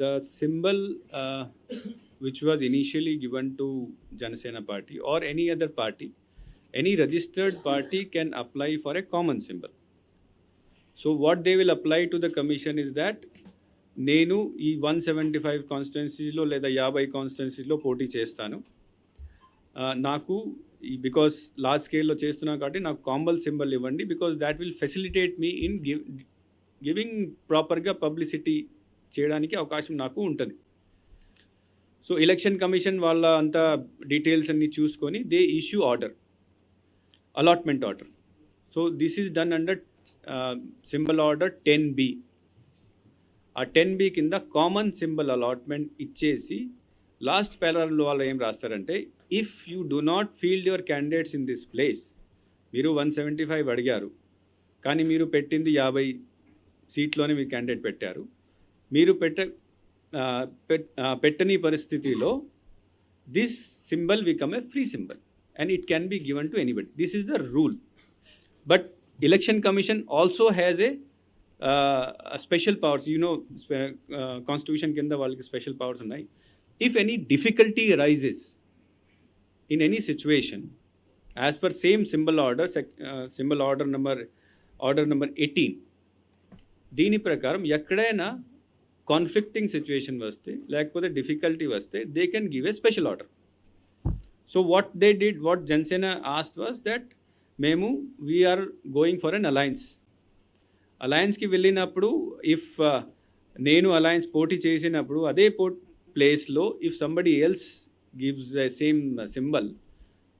the symbol uh, which was initially given to Janasena party or any other party, any registered party can apply for a common symbol. So what they will apply to the commission is that నేను ఈ one seventy five కాన్స్టిట్యున్సీలో లేదా యాభై కాన్స్టిట్యున్సీలో పోటీ చేస్తాను ఆ, నాకు ఈ బికాస్ లార్జ్ స్కేల్లో చేస్తున్నా కాబట్టి నాకు కాంబల్ సింబల్ ఇవ్వండి because that will facilitate me in give giving ప్రాపర్గా పబ్లిసిటీ చేయడానికి అవకాశం నాకు ఉంటుంది. సో ఎలక్షన్ కమిషన్ వాళ్ళ అంత డీటెయిల్స్ అన్ని చూసుకొని they issue order allotment order so this is done under symbol order ten B ఆ టెన్ బి కింద కామన్ సింబల్ అలాట్మెంట్ ఇచ్చేసి లాస్ట్ పేరాలో వాళ్ళు ఏం రాస్తారంటే if you do not field your candidates in this place మీరు one seventy five అడిగారు. కానీ మీరు పెట్టింది యాభై సీట్లోనే మీ క్యాండిడేట్ పెట్టారు. మీరు పెట్ట ఆ, పెట్- ఆ, పెట్టని పరిస్థితిలో this symbol become a free symbol and it can be given to anybody this is the rule but election commission also has a special powers you know constitution కింద వాళ్ళకి స్పెషల్ పవర్స్ ఉన్నాయి if any difficulty rises in any situation as per same symbol order sec- uh, symbol order number order number 18 దీని ప్రకారం ఎక్కడైనా conflicting situation వస్తే లేకపోతే difficulty వస్తే they can give a special order so what they did what Janasena asked was that మేము we're going for an alliance అలయన్స్కి వెళ్ళినప్పుడు if uh, నేను అలయన్స్ పోటీ చేసినప్పుడు అదే పో ప్లేస్లో if somebody else gives the same symbol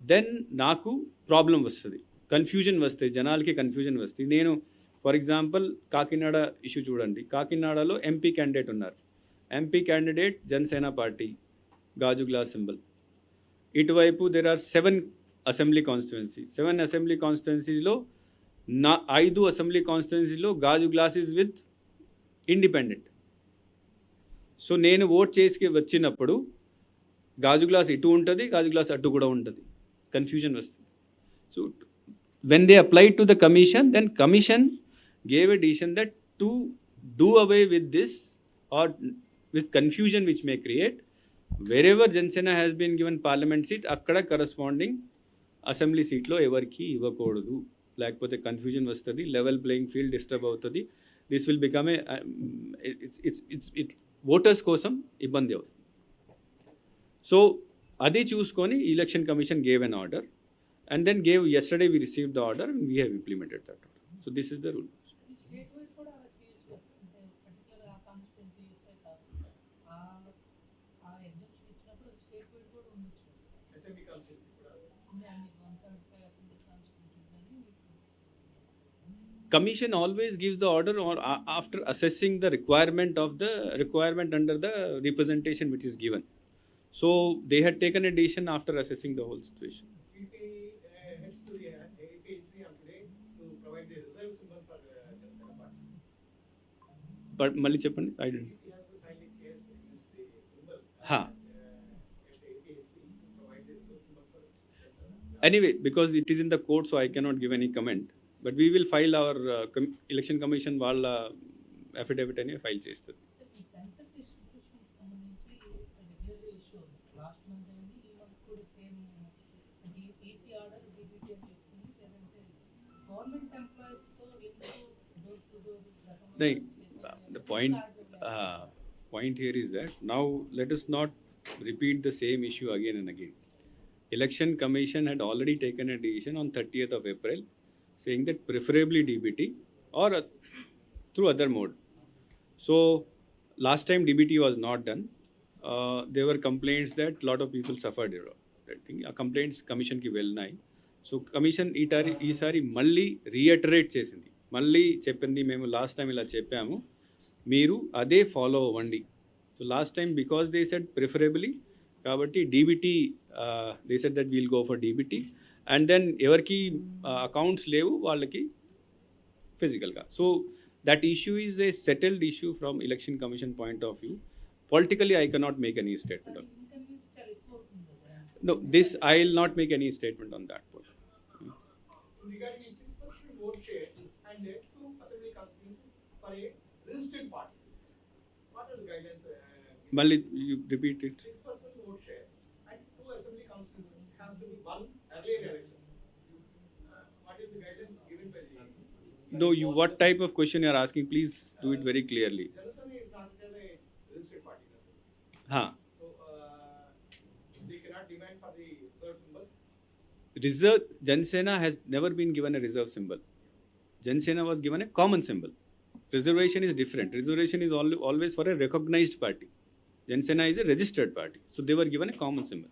then నాకు ప్రాబ్లం వస్తుంది. కన్ఫ్యూజన్ వస్తాయి జనాలకి కన్ఫ్యూజన్ వస్తుంది. నేను ఫర్ ఎగ్జాంపుల్ కాకినాడ ఇష్యూ చూడండి. కాకినాడలో ఎంపీ క్యాండిడేట్ ఉన్నారు. ఎంపీ క్యాండిడేట్ జనసేన పార్టీ గాజు గ్లాస్ సింబల్. ఇటువైపు there are seven assembly constituency seven assembly కాన్స్టిట్యున్సీస్లో నా ఐదు అసెంబ్లీ కాన్స్టిట్యున్సీలో గాజు గ్లాసెస్ విత్ ఇండిపెండెంట్ సో నేను ఓట్ చేసి వచ్చినప్పుడు గాజు గ్లాస్ ఇటు ఉంటుంది గాజు గ్లాస్ అటు కూడా ఉంటుంది. కన్ఫ్యూజన్ వస్తుంది. So when they apply to the commission then commission gave a decision that to do away with this or with confusion which may create wherever Janasena has been given parliament seat అక్కడ corresponding assembly సీట్లో ఎవరికి ఇవ్వకూడదు లేకపోతే confusion వస్తుంది level playing field disturb అవుతుంది this will become a it's it's it's it's voters కోసం ఇబ్బంది అవుతుంది సో అది చూసుకొని election commission gave an order and then gave yesterday we receive the order and we have implemented that order so this is the rule state wide కూడా అలా చేయొచ్చు కదా అంటే పర్టికులర్ ఆ కాన్స్టిట్యున్సీ ఇస్తే కాదు ఆ ఆ ఎగ్జామ్షన్ ఇచ్చినప్పుడు స్టేట్ వైడ్ కూడా ఉండొచ్చు కదా. అసెంబ్లీ కాన్స్టిట్యూన్సీ కూడా అన్ని అన్ని one seventy five assembly constituencies అని commission always gives the order or a- after assessing the requirement of the requirement under the representation which is given so they had taken a decision after assessing the whole situation for Janasena. anyway because it is in the court so i cannot give any comment but we will file our uh, com- election commission వాళ్ళ affidavit అని file చేస్తుంది EC government ఎంప్లాయీస్తో ఎందుకు door to door. The point, uh, point here is that now let us not repeat the same issue again and again. Election Commission had already taken a decision on 30th of April saying that preferably DBT or uh, through other mode. So last time DBT was not done. Uh, there were complaints that lot of people suffered. you know, that thing. ఆ complaints కమిషన్కి వెళ్ళినాయి so commission ఈసారి ఈసారి మళ్ళీ రీఅటరేట్ చేసింది మళ్ళీ చెప్పింది మేము లాస్ట్ టైం ఇలా చెప్పాము మీరు అదే ఫాలో అవ్వండి so last time because they set preferably కాబట్టి DBT they set that we'll go for DBT and then ఎవరికి అకౌంట్స్ లేవు వాళ్ళకి ఫిజికల్గా so that issue is a settled issue from election commission point of view politically I cannot make any statement inconvenience చాలా ఎక్కువ అవుతుంది కదా No, this I will not make any statement on that point. Regarding the six percent vote share and uh, two assembly constituencies for a registered party. What are the guidelines uh, Mali, you repeat it. Six percent vote share and two assembly constituencies has to be won earlier elections. Uh, What is the guidance given by the? No, you, what type of question you are asking, please do it very clearly. Janasana is not a registered party. Huh. So, uh, they cannot demand for the third symbol. Reserve, Jansena has never been given a reserve symbol. Jansena was given a common symbol. Reservation is different. Reservation is al- always for a recognized party. Jansena is a registered party. So they were given a common symbol.